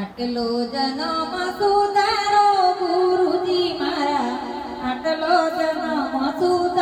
આટલો જન્મ સુધારો ગુરુજી મારા. આટલો જન્મ સુધારો